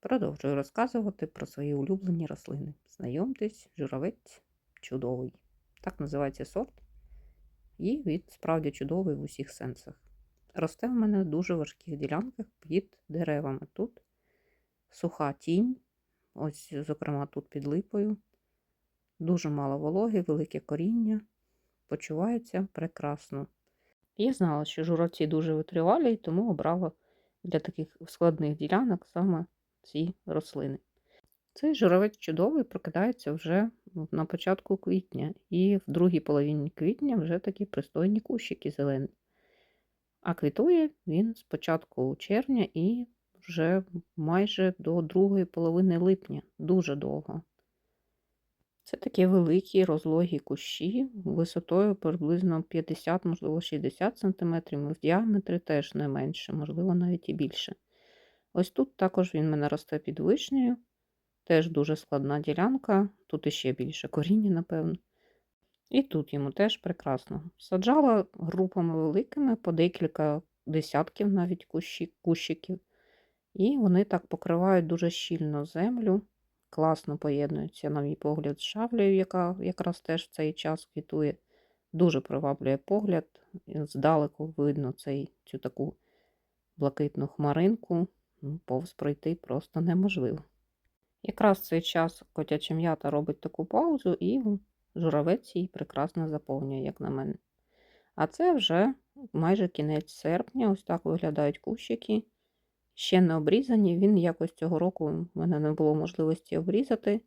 Продовжую розказувати про свої улюблені рослини. Знайомтесь, журавець чудовий. Так називається сорт. І він справді чудовий в усіх сенсах. Росте в мене в дуже важких ділянках під деревами. Тут суха тінь, ось, зокрема, тут під липою. Дуже мало вологи, велике коріння. Почувається прекрасно. Я знала, що журавці дуже витривалі, тому обрала для таких складних ділянок саме ці рослини. Цей журавець чудовий прокидається вже на початку квітня, і в другій половині квітня вже такі пристойні кущики зелені. А квітує він з початку червня і вже майже до другої половини липня, дуже довго. Це такі великі розлогі кущі висотою приблизно 50, можливо, 60 см, в діаметрі теж не менше, можливо, навіть і більше. Ось тут також він мене росте під вишнею, теж дуже складна ділянка, тут іще більше коріння, напевно. І тут йому теж прекрасно. Саджала групами великими, по декілька десятків навіть кущі, кущиків. І вони так покривають дуже щільно землю, класно поєднуються, на мій погляд, з шавлею, яка якраз теж в цей час квітує. Дуже приваблює погляд. Здалеку видно цей, цю таку блакитну хмаринку, повз пройти просто неможливо. Якраз в цей час котяча м'ята робить таку паузу, і журавець її прекрасно заповнює, як на мене. А це вже майже кінець серпня, ось так виглядають кущики. Ще не обрізані. Він якось цього року в мене не було можливості обрізати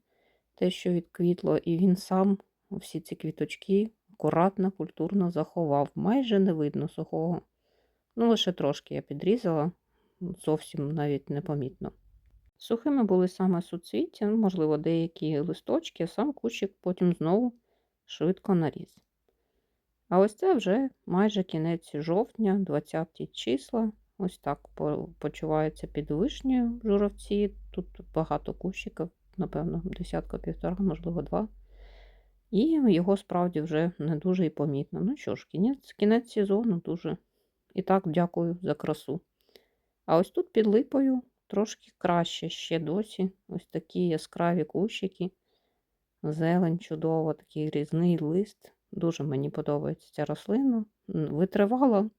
те, що відквітло, і він сам всі ці квіточки акуратно, культурно заховав. Майже не видно сухого. Ну, лише трошки я підрізала, зовсім навіть непомітно. Сухими були саме суцвіття, можливо, деякі листочки, а сам кущик потім знову швидко наріс. А ось це вже майже кінець жовтня, 20 числа. Ось так почувається під вишнею журавці. Тут багато кущиків, напевно, десятка півтора, можливо, два. І його справді вже не дуже і помітно. Ну що ж, кінець, кінець сезону дуже. І так, дякую за красу. А ось тут під липою трошки краще ще досі. Ось такі яскраві кущики. Зелень чудова, такий різний лист. Дуже мені подобається ця рослина. Витривала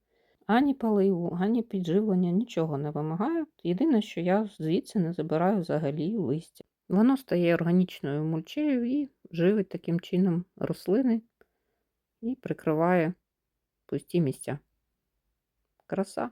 ані поливу, ані підживлення, нічого не вимагає. Єдине, що я звідси не забираю взагалі листя. Воно стає органічною мульчею і живить таким чином рослини і прикриває пусті місця. Краса.